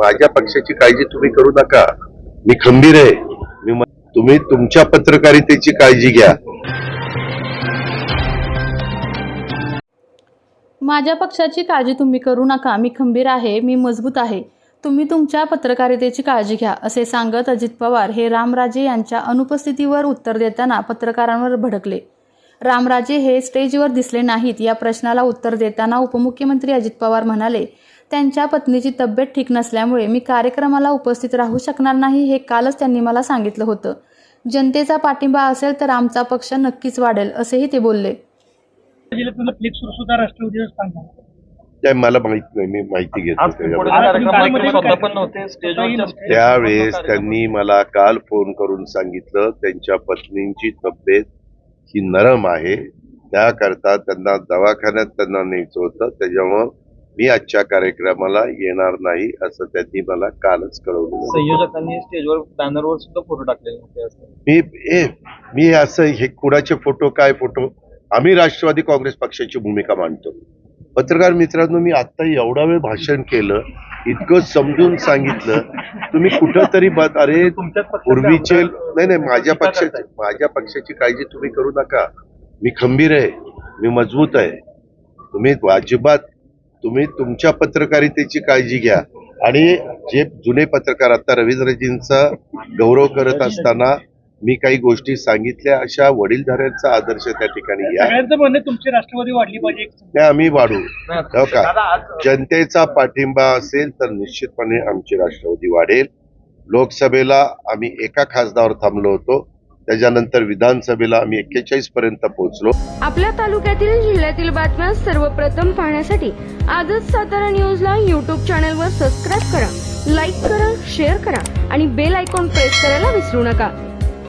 माझ्या पक्षाची काळजी तुम्ही करू नका. मी खंबीर आहे. मी तुम्ही तुमच्या पत्रकारितेची काळजी घ्या. माझ्या पक्षाची काळजी तुम्ही करू नका. मी खंबीर आहे. मी मजबूत आहे. तुम्ही तुमच्या पत्रकारितेची काळजी घ्या असे सांगत अजित पवार हे रामराजे यांच्या अनुपस्थितीवर उत्तर देताना पत्रकारांवर भडकले. रामराजे हे स्टेजवर दिसले नाहीत. या प्रश्नाला उत्तर देताना उपमुख्यमंत्री अजित पवार म्हणाले त्यांच्या पत्नीची तब्येत ठीक नसल्यामुळे मी कार्यक्रमाला उपस्थित राहू शकणार नाही हे कालच त्यांनी मला सांगितलं होतं. जनतेचा पाठिंबा असेल तर आमचा पक्ष नक्कीच वाढेल असेही ते बोलले. काय मला माहीत नाही मी माहिती घेतो त्यावेळेस त्यांनी मला काल फोन करून सांगितलं त्यांच्या पत्नींची तब्येत ही नरम आहे. त्याकरता त्यांना दवाखान्यात त्यांना न्यायचं होतं त्याच्यामुळं मी आजच्या कार्यक्रमाला येणार नाही असं त्यांनी मला कालच कळवलं. संयोजकांनी स्टेजवर बॅनरवर सुद्धा फोटो टाकलेले होते असं. मी ए मी असं हे कुणाचे फोटो काय फोटो? आम्ही राष्ट्रवादी काँग्रेस पक्षाची भूमिका मांडतो. पत्रकार मित्रांनो मी आता एवढा वेळ भाषण केलं इतकं समजून सांगितलं तुम्ही कुठं तरी बघ अरे पूर्वीचे नाही नाही माझ्या पक्षाची माझ्या पक्षाची काळजी तुम्ही करू नका. मी खंबीर आहे मी मजबूत आहे. तुम्ही अजिबात तुम्ही तुमच्या पत्रकारितेची काळजी घ्या. आणि जे जुने पत्रकार आता रवींद्रजींचा गौरव करत असताना मी काही गोष्टी सांगितल्या अशा वडीलधाऱ्यांचा आदर्श त्या ठिकाणी घ्या सगळ्यांचं म्हणणं आहे, तुमची राष्ट्रवादी वाढली पाहिजे. आम्ही वाढू. हो का? जनतेचा पाठिंबा असेल तर निश्चितपणे आमची राष्ट्रवादी वाढेल. लोकसभेला आम्ही एका खासदार थांबलो होतो. त्याच्यानंतर विधानसभेला आम्ही एक्केचाळीस पर्यंत पोहोचलो. आपल्या तालुक्यातील जिल्ह्यातील बातम्या सर्वप्रथम पाहण्यासाठी आजच सातारा न्यूजला यूट्यूब चॅनलवर सबस्क्राईब करा लाईक करा शेअर करा आणि बेल आयकॉन प्रेस करायला विसरू नका.